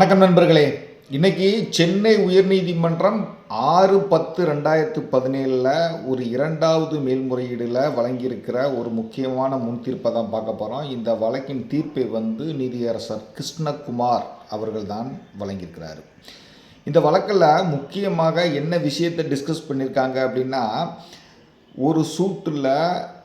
வணக்கம் நண்பர்களே. இன்னைக்கு சென்னை உயர்நீதிமன்றம் ஆறு பத்து ரெண்டாயிரத்து பதினேழில் ஒரு இரண்டாவது மேல்முறையீடில் வழங்கியிருக்கிற ஒரு முக்கியமான முன் தீர்ப்பை தான் பார்க்க போகிறோம் இந்த வழக்கின் தீர்ப்பை வந்து நீதியரசர் கிருஷ்ணகுமார் அவர்கள் தான் வழங்கியிருக்கிறார். இந்த வழக்கில் முக்கியமாக என்ன விஷயத்தை டிஸ்கஸ் பண்ணியிருக்காங்க அப்படின்னா ஒரு சூட்டில்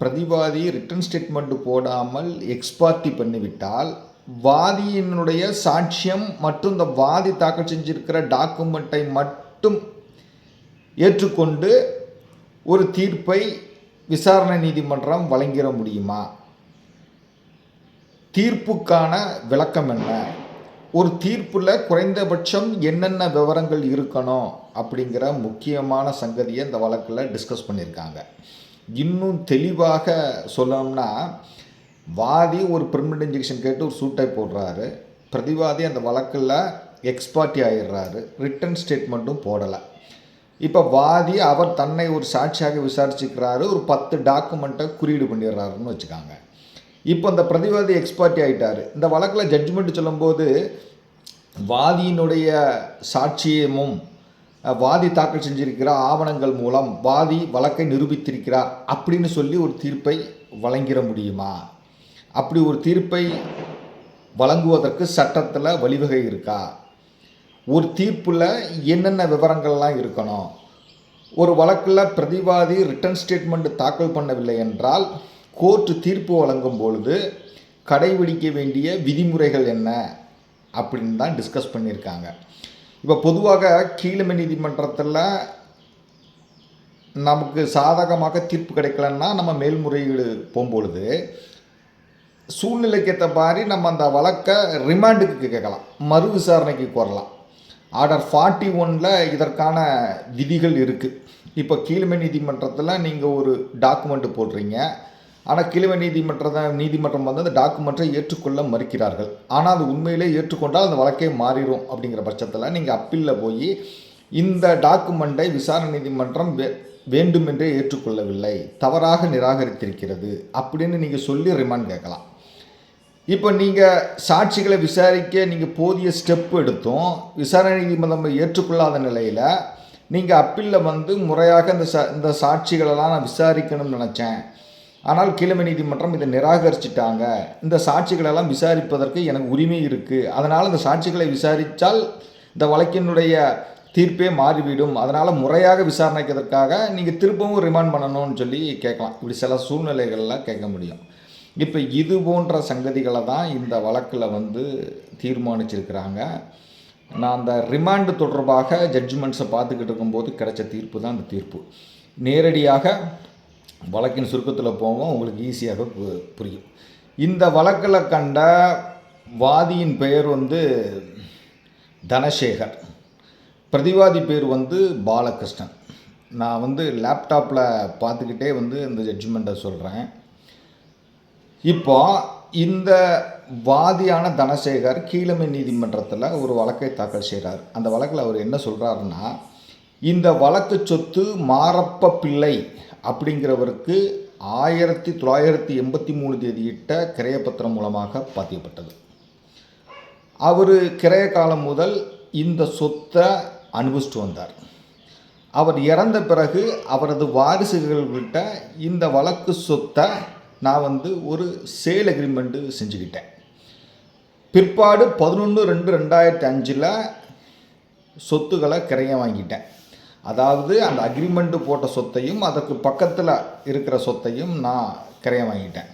பிரதிவாதி ரிட்டன் ஸ்டேட்மெண்ட் போடாமல் எக்ஸ்பார்ட்டி பண்ணிவிட்டால் வாதியினுடைய சாட்சியம் மற்றும் இந்த வாதி தாக்கல் செஞ்சிருக்கிற டாக்குமெண்ட்டை மட்டும் ஏற்றுக்கொண்டு ஒரு தீர்ப்பை விசாரணை நீதிமன்றம் வழங்கிட முடியுமா? தீர்ப்புக்கான விளக்கம் என்ன? ஒரு தீர்ப்பில் குறைந்தபட்சம் என்னென்ன விவரங்கள் இருக்கணும் அப்படிங்கிற முக்கியமான சங்கதியை இந்த வழக்கில் டிஸ்கஸ் பண்ணியிருக்காங்க இன்னும் தெளிவாக சொல்லணும்னா வாதி ஒரு பெர்மனண்ட் இன்ஜெக்ஷன் கேட்டு ஒரு சூட்டை போடுறாரு. பிரதிவாதி அந்த வழக்கில் எக்ஸ்பார்ட்டி ஆயிடுறாரு. ரிட்டன் ஸ்டேட்மெண்ட்டும் போடலை. இப்போ வாதி அவர் தன்னை ஒரு சாட்சியாக விசாரிச்சுக்கிறாரு. ஒரு பத்து டாக்குமெண்ட்டை குறியீடு பண்ணிடுறாருன்னு வச்சுக்காங்க. இப்போ இந்த பிரதிவாதி எக்ஸ்பார்ட்டி ஆகிட்டார் இந்த வழக்கில் ஜட்ஜ்மெண்ட் சொல்லும்போது வாதியினுடைய சாட்சியமும் வாதி தாக்கல் செஞ்சிருக்கிற ஆவணங்கள் மூலம் வாதி வழக்கை நிரூபித்திருக்கிறார் அப்படின்னு சொல்லி ஒரு தீர்ப்பை வழங்கிட முடியுமா? அப்படி ஒரு தீர்ப்பை வழங்குவதற்கு சட்டத்தில் வழிவகை இருக்கா? ஒரு தீர்ப்பில் என்னென்ன விவரங்கள்லாம் இருக்கணும்? ஒரு வழக்கில் பிரதிவாதி ரிட்டர்ன் ஸ்டேட்மெண்ட் தாக்கல் பண்ணவில்லை என்றால் கோர்ட்டு தீர்ப்பு வழங்கும் பொழுது கடைபிடிக்க வேண்டிய விதிமுறைகள் என்ன? அப்படின்னு தான் டிஸ்கஸ் பண்ணியிருக்காங்க. இப்போ பொதுவாக கீழமை நீதிமன்றத்தில் நமக்கு சாதகமாக தீர்ப்பு கிடைக்கலன்னா நம்ம மேல்முறையீடு போகும்பொழுது சூழ்நிலைக்கு ஏற்ற மாதிரி நம்ம அந்த வழக்கை ரிமாண்டுக்கு கேட்கலாம். மறு விசாரணைக்கு கோரலாம். ஆர்டர் ஃபார்ட்டி ஒனில் இதற்கான விதிகள் இருக்குது இப்போ கீழ்மை நீதிமன்றத்தில் நீங்கள் ஒரு டாக்குமெண்ட் போடுறீங்க. ஆனால் கீழ்மை நீதிமன்றத்தை நீதிமன்றம் வந்து அந்த டாக்குமெண்ட்டை ஏற்றுக்கொள்ள மறுக்கிறார்கள். ஆனால் அது உண்மையிலே ஏற்றுக்கொண்டால் அந்த வழக்கே மாறிடும் அப்படிங்கிற பட்சத்தில் நீங்கள் அப்பீலில் போய் இந்த டாக்குமெண்ட்டை விசாரணை நீதிமன்றம் வே வேண்டுமென்றே ஏற்றுக்கொள்ளவில்லை. தவறாக நிராகரித்திருக்கிறது அப்படின்னு நீங்கள் சொல்லி ரிமாண்ட் கேட்கலாம். இப்போ நீங்கள் சாட்சிகளை விசாரிக்க நீங்கள் போதிய ஸ்டெப் எடுத்தும். விசாரணை நீதிமன்றம் ஏற்றுக்கொள்ளாத நிலையில் நீங்கள் அப்பீலில் வந்து முறையாக இந்த சா இந்த சாட்சிகளெல்லாம் நான் விசாரிக்கணும்னு நினச்சேன். ஆனால் கிழமை நீதிமன்றம் இதை நிராகரிச்சிட்டாங்க. இந்த சாட்சிகளெல்லாம் விசாரிப்பதற்கு எனக்கு உரிமை இருக்குது அதனால் இந்த சாட்சிகளை விசாரித்தால் இந்த வழக்கினுடைய தீர்ப்பே மாறிவிடும். அதனால் முறையாக விசாரணைக்கிறதுக்காக நீங்கள் திரும்பவும் ரிமாண்ட் பண்ணணும்னு சொல்லி கேட்கலாம். இப்படி சில சூழ்நிலைகளில் கேட்க முடியும். இப்போ இது போன்ற சங்கதிகளை தான் இந்த வழக்கில் வந்து தீர்மானிச்சிருக்கிறாங்க. நான் அந்த ரிமாண்டு தொடர்பாக ஜட்ஜ்மெண்ட்ஸை பார்த்துக்கிட்டு இருக்கும்போது கிடைச்ச தீர்ப்பு தான் அந்த தீர்ப்பு. நேரடியாக வழக்கின் சுருக்கத்தில் போவோம் உங்களுக்கு ஈஸியாக பு- புரியும். இந்த வழக்கில் கண்ட வாதியின் பெயர் வந்து தனசேகர். பிரதிவாதி பேர் வந்து பாலகிருஷ்ணன். நான் வந்து லேப்டாப்பில் பார்த்துக்கிட்டே வந்து இந்த ஜட்ஜ்மெண்ட்டை சொல்கிறேன் இப்போ இந்த வாதியான தனசேகர் கீழமை நீதிமன்றத்தில் ஒரு வழக்கை தாக்கல் செய்கிறார் அந்த வழக்கில் அவர் என்ன சொல்கிறாருன்னா இந்த வழக்கு சொத்து மாரப்ப பிள்ளை அப்படிங்கிறவருக்கு ஆயிரத்தி தொள்ளாயிரத்தி எண்பத்தி மூணு தேதியிட்ட கிரையப்பத்திரம் மூலமாக பதியப்பட்டது அவர் கிரைய காலம் முதல் இந்த சொத்தை அனுபவிச்சுட்டு வந்தார். அவர் இறந்த பிறகு அவரது வாரிசுகள்கிட்ட இந்த வழக்கு சொத்தை நான் வந்து ஒரு சேல் அக்ரிமெண்ட்டு செஞ்சுக்கிட்டேன். பிற்பாடு பதினொன்று ரெண்டு ரெண்டாயிரத்தி அஞ்சில் சொத்துக்களை கிரையம் வாங்கிட்டேன். அதாவது அந்த அக்ரிமெண்ட்டு போட்ட சொத்தையும் அதற்கு பக்கத்தில் இருக்கிற சொத்தையும் நான் கிரையம் வாங்கிட்டேன்.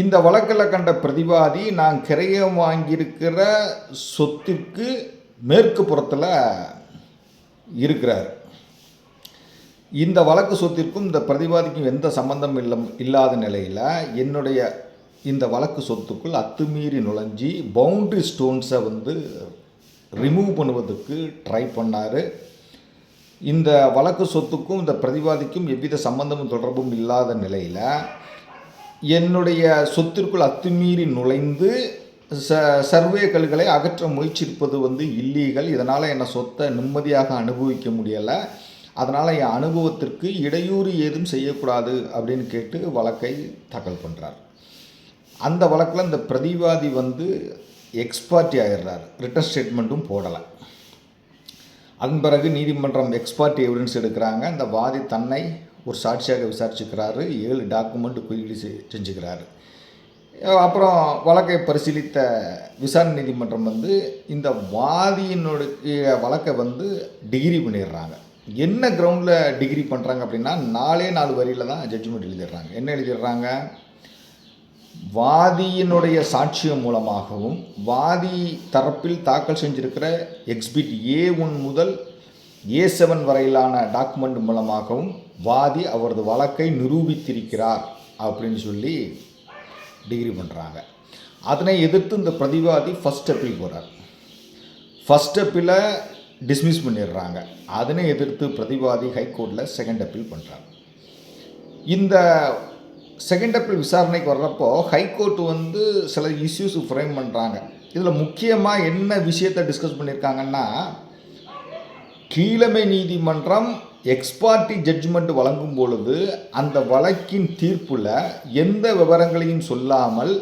இந்த வழக்கில் கண்ட பிரதிவாதி நான் கிரையம் வாங்கியிருக்கிற சொத்திற்கு மேற்கு புறத்தில் இருக்கிறார். இந்த வழக்கு சொத்திற்கும் இந்த பிரதிவாதிக்கும் எந்த சம்பந்தம் இல்லை இல்லாத நிலையில் என்னுடைய இந்த வழக்கு சொத்துக்குள் அத்துமீறி நுழைஞ்சி பவுண்ட்ரி ஸ்டோன்ஸை வந்து ரிமூவ் பண்ணுவதற்கு ட்ரை பண்ணார். இந்த வழக்கு சொத்துக்கும் இந்த பிரதிவாதிக்கும் எவ்வித சம்பந்தமும் தொடர்பும் இல்லாத நிலையில் என்னுடைய சொத்திற்குள் அத்துமீறி நுழைந்து ச சர்வே கல்களை அகற்ற முயற்சிப்பது வந்து இல்லீகல் இதனால் என்னை சொத்தை நிம்மதியாக அனுபவிக்க முடியலை. அதனால் என் அனுபவத்திற்கு இடையூறு ஏதும் செய்யக்கூடாது அப்படின்னு கேட்டு வழக்கை தாக்கல் பண்ணுறார் அந்த வழக்கில் இந்த பிரதிவாதி வந்து எக்ஸ்பார்ட்டி ஆயிடுறாரு. ரிட்டர்ன் ஸ்டேட்மெண்ட்டும் போடலை. அதன் பிறகு நீதிமன்றம் எக்ஸ்பார்ட்டி எவிடன்ஸ் எடுக்கிறாங்க. அந்த வாதி தன்னை ஒரு சாட்சியாக விசாரிச்சுக்கிறாரு. ஏழு டாக்குமெண்ட் குறியீடு செ- செஞ்சுக்கிறாரு. அப்புறம் வழக்கை பரிசீலித்த விசாரணை நீதிமன்றம் வந்து இந்த வாதியினுடைய வழக்கை வந்து டிகிரி பண்ணிடுறாங்க. என்ன கிரவுண்டில் டிகிரி பண்ணுறாங்க அப்படின்னா நாலே நாலு வரியில் தான் ஜட்ஜ்மெண்ட் எழுதிடுறாங்க. என்ன எழுதிடுறாங்க? வாதியினுடைய சாட்சியம் மூலமாகவும் வாதி தரப்பில் தாக்கல் செஞ்சிருக்கிற எக்ஸ்பிட் ஏ ஒன் முதல் ஏ செவன் வரையிலான டாக்குமெண்ட் மூலமாகவும் வாதி அவரது வழக்கை நிரூபித்திருக்கிறார் அப்படின்னு சொல்லி டிகிரி பண்ணுறாங்க அதனை எதிர்த்து இந்த பிரதிவாதி ஃபஸ்ட் அப்பீல் போகிறார் ஃபஸ்ட் அப்பில் டிஸ்மிஸ் பண்ணிடுறாங்க. அதனை எதிர்த்து பிரதிவாதி ஹைகோர்ட்டில் செகண்ட் அப்பீல் பண்ணுறாங்க இந்த செகண்ட் அப்பீல் விசாரணைக்கு வர்றப்போ ஹைகோர்ட் வந்து சில இஷ்யூஸ் ஃப்ரேம் பண்ணுறாங்க இதில் முக்கியமாக என்ன விஷயத்தை டிஸ்கஸ் பண்ணியிருக்காங்கன்னா கீழமை நீதிமன்றம் எக்ஸ்பார்ட்டி ஜட்ஜ்மெண்ட் வழங்கும் பொழுது அந்த வழக்கின் தீர்ப்பில் எந்த விவரங்களையும் சொல்லாமல்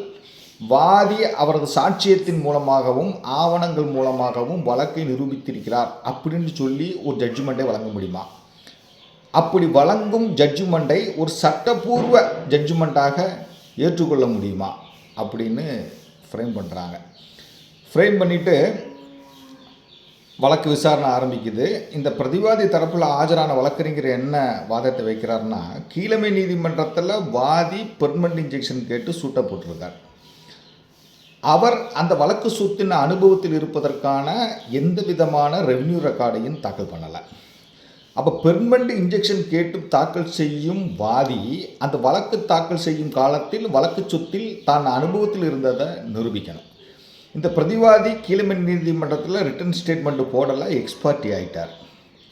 வாதி அவரது சாட்சியத்தின் மூலமாகவும் ஆவணங்கள் மூலமாகவும் வழக்கை நிரூபித்திருக்கிறார். அப்படின்னு சொல்லி ஒரு ஜட்ஜ்மெண்ட்டை வழங்க முடியுமா? அப்படி வழங்கும் ஜட்ஜ்மெண்ட்டை ஒரு சட்டப்பூர்வ ஜட்ஜ்மெண்ட்டாக ஏற்றுக்கொள்ள முடியுமா? அப்படின்னு ஃப்ரேம் பண்ணுறாங்க ஃப்ரேம் பண்ணிவிட்டு வழக்கு விசாரணை ஆரம்பிக்குது. இந்த பிரதிவாதி தரப்பில் ஆஜரான வழக்கறிஞர் என்ன வாதத்தை வைக்கிறாருன்னா கீழமை நீதிமன்றத்தில் வாதி பெர்மனன்ட் இன்ஜெக்ஷன் கேட்டு சூட்ட போட்டிருக்கார். அவர் அந்த வழக்கு சூத்தின அனுபவத்தில் இருப்பதற்கான எந்த விதமான ரெவன்யூ ரெக்கார்டையும் தாக்கல் பண்ணலை. அப்போ பெர்மனண்ட் இன்ஜெக்ஷன் கேட்டு தாக்கல் செய்யும் வாதி அந்த வழக்கு தாக்கல் செய்யும் காலத்தில் வழக்கு சொத்தில் தான் அனுபவத்தில் இருந்ததை நிரூபிக்கணும். இந்த பிரதிவாதி கீழமை நீதிமன்றத்தில் ரிட்டர்ன் ஸ்டேட்மெண்ட்டு போடலை எக்ஸ்பார்ட்டி ஆகிட்டார்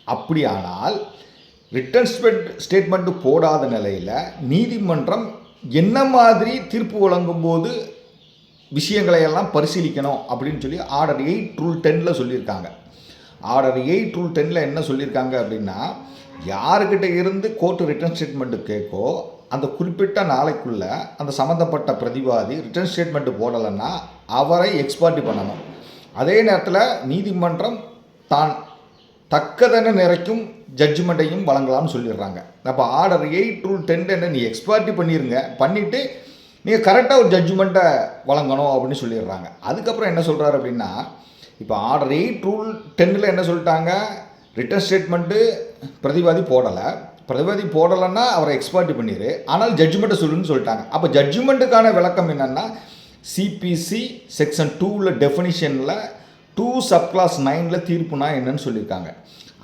அப்படியானால் ரிட்டன் ஸ்டேட்மெண்ட்டு போடாத நிலையில் நீதிமன்றம் என்ன மாதிரி தீர்ப்பு வழங்கும் விஷயங்களை எல்லாம் பரிசீலிக்கணும் அப்படின்னு சொல்லி ஆர்டர் எயிட் ரூல் டென்னில் சொல்லியிருக்காங்க. ஆர்டர் எயிட் ரூல் டென்னில் என்ன சொல்லியிருக்காங்க அப்படின்னா யாருக்கிட்ட இருந்து கோர்ட்டு ரிட்டர்ன் ஸ்டேட்மெண்ட்டு கேட்கோ அந்த குறிப்பிட்ட நாளைக்குள்ள அந்த சம்மந்தப்பட்ட பிரதிவாதி ரிட்டர்ன் ஸ்டேட்மெண்ட்டு போடலைன்னா அவரை எக்ஸ்பார்ட்டி பண்ணணும். அதே நேரத்தில் நீதிமன்றம் தான் தக்கதென நிறைக்கும் ஜட்ஜ்மெண்ட்டையும் வழங்கலாம்னு சொல்லிடுறாங்க. அப்போ ஆர்டர் எயிட் ரூல் டென் என்ன நீ எக்ஸ்பார்ட்டி பண்ணிடுங்க பண்ணிவிட்டு நீங்கள் கரெக்டாக ஒரு ஜட்ஜ்மெண்ட்டை வழங்கணும் அப்படின்னு சொல்லிடுறாங்க. அதுக்கப்புறம் என்ன சொல்கிறாரு அப்படின்னா இப்போ ஆர்டர் எயிட் ரூல் டென்னில் என்ன சொல்லிட்டாங்க? ரிட்டர்ன் ஸ்டேட்மெண்ட்டு பிரதிவாதி போடலை. பிரதிவாதி போடலைன்னா அவரை எக்ஸ்பார்ட்டி பண்ணிடு ஆனால் ஜட்ஜ்மெண்ட்டை சொல்லுன்னு சொல்லிட்டாங்க. அப்போ ஜட்ஜ்மெண்ட்டுக்கான விளக்கம் என்னென்னா சிபிசி செக்ஷன் டூவில் டெஃபினிஷனில் டூ சப் கிளாஸ் நைனில் தீர்ப்புனா என்னன்னு சொல்லியிருக்காங்க.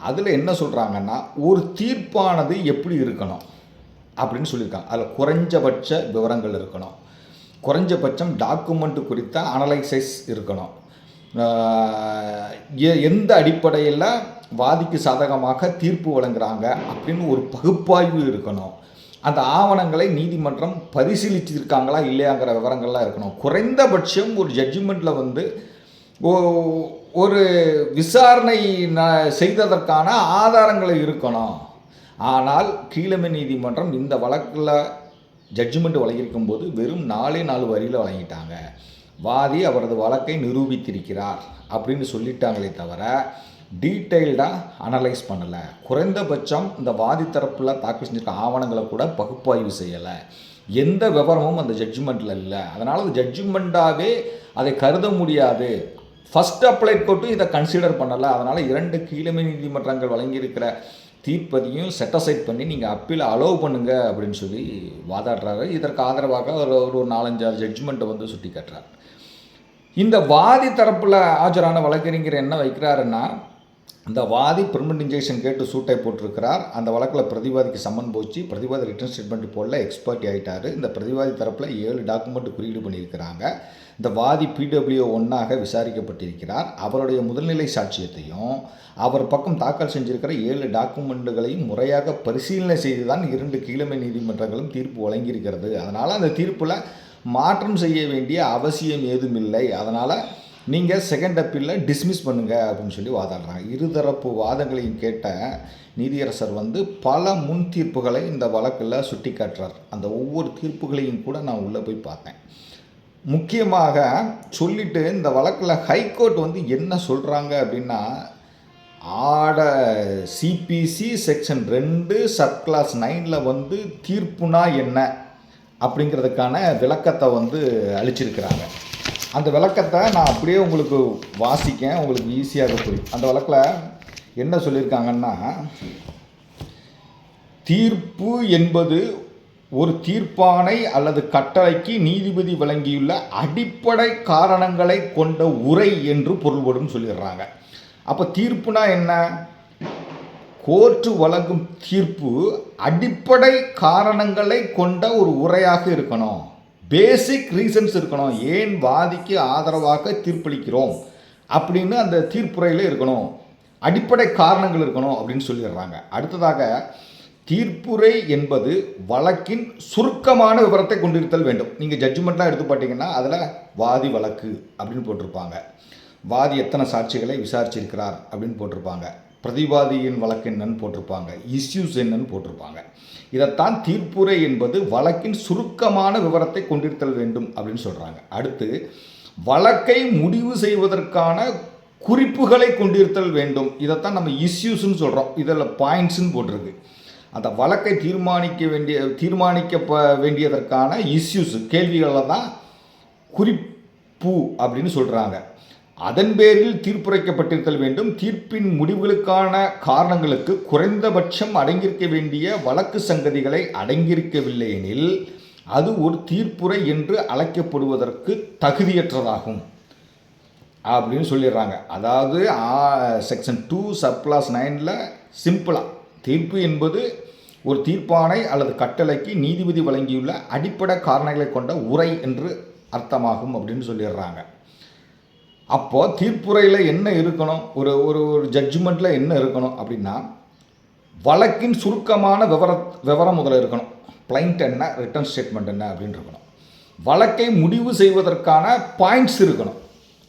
அதில் என்ன சொல்கிறாங்கன்னா ஒரு தீர்ப்பானது எப்படி இருக்கணும்? அப்படின்னு சொல்லியிருக்காங்க அதில் குறைஞ்சபட்ச விவரங்கள் இருக்கணும். குறைஞ்சபட்சம் டாக்குமெண்ட் குறித்த அனலைசைஸ் இருக்கணும். எ- எந்த அடிப்படையில் வாதிக்கு சாதகமாக தீர்ப்பு வழங்குறாங்க அப்படின்னு ஒரு பகுப்பாய்வு இருக்கணும். அந்த ஆவணங்களை நீதிமன்றம் பரிசீலிச்சிருக்காங்களா இல்லையாங்கிற விவரங்கள்லாம் இருக்கணும். குறைந்தபட்சம் ஒரு ஜட்ஜ்மெண்ட்டில் வந்து ஓ- ஒரு விசாரணை செய்ததற்கான ஆதாரங்களை இருக்கணும். ஆனால் கீழமை நீதிமன்றம் இந்த வழக்கில் ஜட்ஜ்மெண்ட் வழங்கியிருக்கும் போது வெறும் நாலே நாலு வரியில் வழங்கிட்டாங்க. வாதி அவரது வழக்கை நிரூபித்திருக்கிறார் அப்படின்னு சொல்லிட்டாங்களே தவிர டீட்டெயில்டாக அனலைஸ் பண்ணலை. குறைந்தபட்சம் இந்த வாதி தரப்பில் தாக்கல் செஞ்சிருக்க ஆவணங்களை கூட பகுப்பாய்வு செய்யலை. எந்த விவரமும் அந்த ஜட்ஜ்மெண்ட்டில் இல்லை. அதனால் அந்த ஜட்ஜ்மெண்ட்டாகவே அதை கருத முடியாது. ஃபஸ்ட் அப்ளைட் கோர்ட்டும் இதை கன்சிடர் பண்ணலை. அதனால் இரண்டு கீழமை நீதிமன்றங்கள் வழங்கியிருக்கிற தீர்ப்பதியும் செட்டசைட் பண்ணி நீங்கள் அப்பீல் அலோவ் பண்ணுங்க அப்படின்னு சொல்லி வாதாடுறாரு. இதற்கு ஆதரவாக ஒரு ஒரு நாலஞ்சு ஜட்ஜ்மெண்ட்டை வந்து சுட்டி காட்டுறார். இந்த வாதி தரப்பில் ஆஜரான வழக்கறிஞர் என்ன வைக்கிறாருன்னா இந்த வாதி பெர்மனன்ட் இன்ஜெக்ஷன் கேட்டு சூட்டை போட்டிருக்கிறார். அந்த வழக்கில் பிரதிவாதிக்கு சம்மன் போச்சு. பிரதிவாதி ரிட்டர்ன் ஸ்டேட்மெண்ட் போடல எக்ஸ்பர்ட் ஆகிட்டார் இந்த பிரதிவாதி தரப்பில் ஏழு டாக்குமெண்ட் குறியீடு பண்ணியிருக்கிறாங்க. இந்த வாதி பிடபிள்யூ ஒன்னாக விசாரிக்கப்பட்டிருக்கிறார். அவருடைய முதல்நிலை சாட்சியத்தையும் அவர் பக்கம் தாக்கல் செஞ்சிருக்கிற ஏழு டாக்குமெண்ட்டுகளையும் முறையாக பரிசீலனை செய்து தான் இரண்டு கீழமை நீதிமன்றங்களும் தீர்ப்பு வழங்கியிருக்கிறது. அதனால் அந்த தீர்ப்பில் மாற்றம் செய்ய வேண்டிய அவசியம் ஏதும் இல்லை அதனால் நீங்கள் செகண்ட் அப்பீலில் டிஸ்மிஸ் பண்ணுங்க அப்படின்னு சொல்லி வாதாடுறாங்க. இருதரப்பு வாதங்களையும் கேட்ட நீதியரசர் வந்து பல முன் தீர்ப்புகளை இந்த வழக்கில் சுட்டி காட்டுறார் அந்த ஒவ்வொரு தீர்ப்புகளையும் கூட நான் உள்ளே போய் பார்த்தேன். முக்கியமாக சொல்லிட்டு இந்த வழக்கில் ஹைகோர்ட் வந்து என்ன சொல்கிறாங்க அப்படின்னா ஆட சிபிசி செக்ஷன் ரெண்டு சப் கிளாஸ் நைனில் வந்து தீர்ப்புனா என்ன அப்படிங்கிறதுக்கான விளக்கத்தை வந்து அளிச்சிருக்கிறாங்க. அந்த விளக்கத்தை நான் அப்படியே உங்களுக்கு வாசிக்கேன் உங்களுக்கு ஈஸியாக புரியும். அந்த வழக்கில் என்ன சொல்லியிருக்காங்கன்னா தீர்ப்பு என்பது ஒரு தீர்ப்பானை அல்லது கட்டளைக்கு நீதிபதி வழங்கியுள்ள அடிப்படை காரணங்களை கொண்ட உரை என்று பொருள்படும் சொல்லிடுறாங்க. அப்போ தீர்ப்புனா என்ன? கோர்ட்டு வழங்கும் தீர்ப்பு அடிப்படை காரணங்களை கொண்ட ஒரு உரையாக இருக்கணும். பேசிக் ரீசன்ஸ் இருக்கணும். ஏன் வாதிக்கு ஆதரவாக தீர்ப்பளிக்கிறோம்? அப்படின்னு அந்த தீர்ப்புரையில் இருக்கணும். அடிப்படை காரணங்கள் இருக்கணும் அப்படின்னு சொல்லிடுறாங்க. அடுத்ததாக தீர்ப்புரை என்பது வழக்கின் சுருக்கமான விவரத்தை கொண்டிருத்தல் வேண்டும். நீங்கள் ஜட்ஜ்மெண்ட்லாம் எடுத்து பார்த்தீங்கன்னா அதில் வாதி வழக்கு அப்படின்னு போட்டிருப்பாங்க. வாதி எத்தனை சாட்சிகளை விசாரிச்சிருக்கிறார் அப்படின்னு போட்டிருப்பாங்க. பிரதிவாதியின் வழக்கு என்னன்னு போட்டிருப்பாங்க. இஸ்யூஸ் என்னன்னு போட்டிருப்பாங்க. இதைத்தான் தீர்ப்புரை என்பது வழக்கின் சுருக்கமான விவரத்தை கொண்டிருத்தல் வேண்டும் அப்படின்னு சொல்கிறாங்க அடுத்து வழக்கை முடிவு செய்வதற்கான குறிப்புகளை கொண்டிருத்தல் வேண்டும். இதைத்தான் நம்ம இஷ்யூஸ்ன்னு சொல்கிறோம் இதில் பாயிண்ட்ஸுன்னு போட்டிருக்கு. அந்த வழக்கை தீர்மானிக்க வேண்டிய தீர்மானிக்க வேண்டியதற்கான இஷ்யூஸ் கேள்விகளை தான் குறிப்பு அப்படின்னு சொல்கிறாங்க அதன் பேரில் தீர்ப்புரைக்கப்பட்டிருத்தல் வேண்டும். தீர்ப்பின் முடிவுகளுக்கான காரணங்களுக்கு குறைந்தபட்சம் அடங்கியிருக்க வேண்டிய வழக்கு சங்கதிகளை அடங்கியிருக்கவில்லை எனில் அது ஒரு தீர்ப்புரை என்று அழைக்கப்படுவதற்கு தகுதியற்றதாகும் அப்படின்னு சொல்லிடுறாங்க. அதாவது செக்ஷன் டூ சப்ளாஸ் நைனில் சிம்பிளாக தீர்ப்பு என்பது ஒரு தீர்ப்பானை அல்லது கட்டளைக்கு நீதிபதி வழங்கியுள்ள அடிப்படை காரணங்களை கொண்ட உரை என்று அர்த்தமாகும் அப்படின்னு சொல்லிடுறாங்க. அப்போது தீர்ப்புரையில் என்ன இருக்கணும்? ஒரு ஒரு ஒரு ஜட்ஜ்மெண்ட்டில் என்ன இருக்கணும் அப்படின்னா வழக்கின் சுருக்கமான விவர விவரம் முதல்ல இருக்கணும். பிளைண்ட் என்ன ரிட்டர்ன் ஸ்டேட்மெண்ட் என்ன அப்படின்னு இருக்கணும். வழக்கை முடிவு செய்வதற்கான பாயிண்ட்ஸ் இருக்கணும்.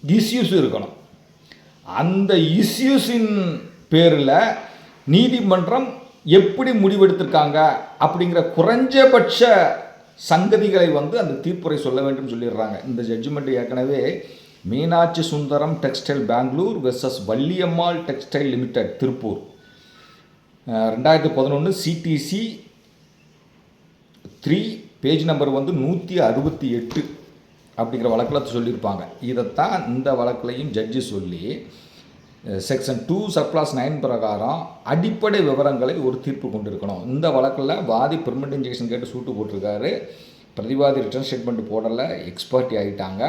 இஸ்யூஸ் இருக்கணும். அந்த இஸ்யூஸின் பேரில் நீதிமன்றம் எப்படி முடிவெடுத்திருக்காங்க அப்படிங்கிற குறைஞ்சபட்ச சங்கதிகளை வந்து அந்த தீர்ப்புரை சொல்ல வேண்டும் சொல்லிடுறாங்க. இந்த ஜட்ஜ்மெண்ட் ஏற்கனவே Meenakshi Sundaram textile Bangalore versus Valliammal textile limited Tiruppur. ரெண்டாயிரத்தி பதினொன்று சிடிசி த்ரீ பேஜ் நம்பர் வந்து நூற்றி அறுபத்தி எட்டு அப்படிங்கிற வழக்கில் சொல்லியிருப்பாங்க. இதைத்தான் இந்த வழக்கிலையும் ஜட்ஜி சொல்லி செக்ஷன் டூ சப்ளாஸ் நைன் பிரகாரம் அடிப்படை விவரங்களை ஒரு தீர்ப்பு கொண்டிருக்கணும். இந்த வழக்கில் வாதி பெர்மனெண்ட் இன்ஜெக்ஷன் கேட்டு சூட்டு போட்டிருக்காரு. பிரதிவாதி ரிட்டர்ன் ஸ்டேட்மெண்ட் போடலை எக்ஸ்பர்ட்டி ஆகிட்டாங்க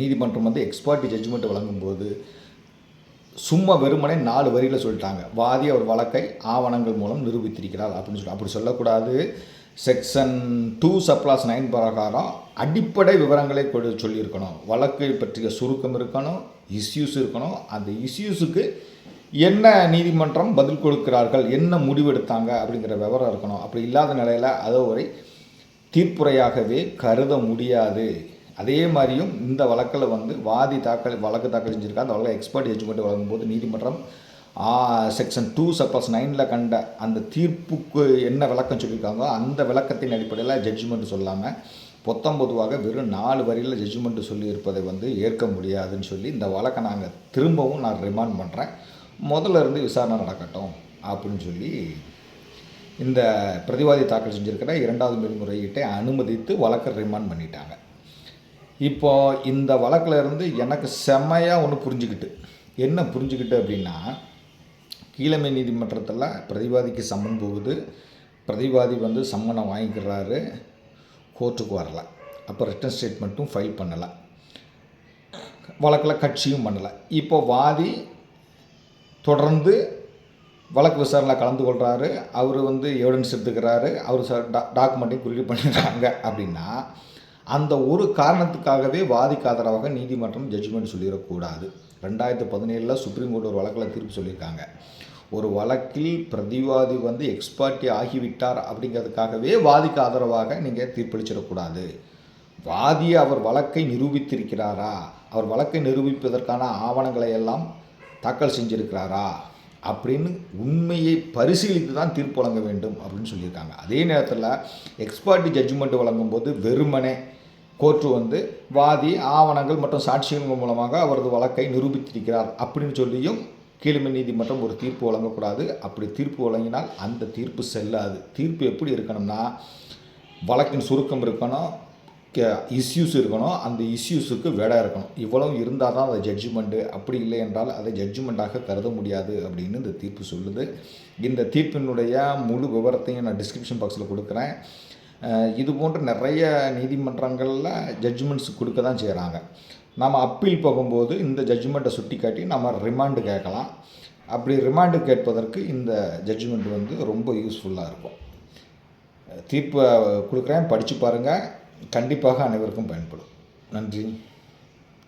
நீதிமன்றம் வந்து எக்ஸ்பர்ட்டி ஜட்ஜ்மெண்ட் வழங்கும்போது சும்மா வெறுமனே நாலு வரியில் சொல்லிட்டாங்க. வாதி அவர் வழக்கை ஆவணங்கள் மூலம் நிரூபித்திருக்கிறார் அப்படின்னு சொல்லி. அப்படி சொல்லக்கூடாது. செக்ஷன் டூ சப்ளாஸ் நைன் பிரகாரம் அடிப்படை விவரங்களை கொடு சொல்லியிருக்கணும். வழக்கை பற்றிய சுருக்கம் இருக்கணும் இஸ்யூஸ் இருக்கணும். அந்த இஸ்யூஸுக்கு என்ன நீதிமன்றம் பதில் கொடுக்கிறார்கள் என்ன முடிவெடுத்தாங்க அப்படிங்கிற விவரம் இருக்கணும். அப்படி இல்லாத நிலையில் அதை ஒரு தீர்ப்புரையாகவே கருத முடியாது. அதே மாதிரியும் இந்த வழக்கில் வந்து வாதி தாக்கல் வழக்கு தாக்கல் செஞ்சுருக்கா அந்த வழக்கை எக்ஸ்பர்ட் ஜட்ஜ்மெண்ட் வழங்கும்போது நீதிமன்றம் செக்ஷன் டூ சப்போஸ் நைனில் கண்ட அந்த தீர்ப்புக்கு என்ன விளக்கம் சொல்லியிருக்காங்களோ அந்த விளக்கத்தின் அடிப்படையில் ஜட்ஜ்மெண்ட் சொல்லாமல் பொத்தம் பொதுவாக வெறும் நாலு வரியில் ஜட்ஜ்மெண்ட் சொல்லியிருப்பதை வந்து ஏற்க முடியாதுன்னு சொல்லி இந்த வழக்கை நாங்கள் திரும்பவும் நான் ரிமாண்ட் பண்ணுறேன் முதல்ல இருந்து விசாரணை நடக்கட்டும் அப்படின்னு சொல்லி இந்த பிரதிவாதி தாக்கல் செஞ்சுருக்கிற இரண்டாவது மேல்முறையீட்டை அனுமதித்து வழக்கை ரிமாண்ட் பண்ணிட்டாங்க. இப்போ இந்த வழக்கில் இருந்து எனக்கு செம்மையாக ஒன்று புரிஞ்சுக்கிட்டு. என்ன புரிஞ்சுக்கிட்டு அப்படின்னா கீழமை நீதிமன்றத்தில் பிரதிவாதிக்கு சம்மன் போகுது. பிரதிவாதி வந்து சம்மனை வாங்கிக்கிறாரு. கோர்ட்டுக்கு வரல. அப்போ ரிட்டன் ஸ்டேட்மெண்ட்டும் ஃபைல் பண்ணலை. வழக்கில் கட்சியும் பண்ணலை. இப்போ வாதி தொடர்ந்து வழக்கு விசாரணையில் கலந்து கொள்கிறாரு அவர் வந்து எவிடன்ஸ் எடுத்துக்கிறாரு. அவர் ச டா டாக்குமெண்ட்டையும் குறிப்பிட்டு பண்ணிடுறாங்க அப்படின்னா அந்த ஒரு காரணத்துக்காகவே வாதிக்கு ஆதரவாக நீதிமன்றம் ஜட்ஜ்மெண்ட் சொல்லிடக்கூடாது. ரெண்டாயிரத்து பதினேழில் சுப்ரீம் கோர்ட் ஒரு வழக்கில் தீர்ப்பு சொல்லியிருக்காங்க. ஒரு வழக்கில் பிரதிவாதி வந்து எக்ஸ்பர்ட்டி ஆகிவிட்டார் அப்படிங்கிறதுக்காகவே வாதிக்கு ஆதரவாக நீங்கள் தீர்ப்பளிச்சிடக்கூடாது. வாதி அவர் வழக்கை நிரூபித்திருக்கிறாரா? அவர் வழக்கை நிரூபிப்பதற்கான ஆவணங்களை எல்லாம் தாக்கல் செஞ்சிருக்கிறாரா? அப்படின்னு உண்மையை பரிசீலித்து தான் தீர்ப்பு வழங்க வேண்டும் அப்படின்னு சொல்லியிருக்காங்க. அதே நேரத்தில் எக்ஸ்பர்ட்டி ஜட்ஜ்மெண்ட் வழங்கும்போது வெறுமனே கோர்ட்டு வந்து வாதி ஆவணங்கள் மற்றும் சாட்சியங்கள் மூலமாக அவரது வழக்கை நிரூபித்திருக்கிறார் அப்படின்னு சொல்லியும் கீழ்மை நீதிமன்றம் ஒரு தீர்ப்பு வழங்கக்கூடாது. அப்படி தீர்ப்பு வழங்கினால் அந்த தீர்ப்பு செல்லாது. தீர்ப்பு எப்படி இருக்கணும்னா வழக்கின் சுருக்கம் இருக்கணும் இஷ்யூஸ் இருக்கணும் அந்த இஷ்யூஸுக்கு விடை இருக்கணும். இவ்வளவு இருந்தால் தான் அது ஜட்ஜ்மெண்ட்டு அப்படி இல்லை என்றால் அதை ஜட்ஜ்மெண்ட்டாக கருத முடியாது அப்படின்னு இந்த தீர்ப்பு சொல்லுது. இந்த தீர்ப்பினுடைய முழு விவரத்தையும் நான் டிஸ்கிரிப்ஷன் பாக்ஸில் கொடுக்குறேன். இது போன்ற நிறைய நீதிமன்றங்களில் ஜட்ஜ்மெண்ட்ஸ் கொடுக்க தான் செய்கிறாங்க நம்ம அப்பீல் போகும்போது இந்த ஜட்ஜ்மெண்ட்டை சுட்டி காட்டி நம்ம ரிமாண்டு கேட்கலாம். அப்படி ரிமாண்டு கேட்பதற்கு இந்த ஜட்ஜ்மெண்ட் வந்து ரொம்ப யூஸ்ஃபுல்லாக இருக்கும். தீர்ப்பை கொடுக்குறேன். படித்து பாருங்கள் கண்டிப்பாக அனைவருக்கும் பயன்படும். நன்றி.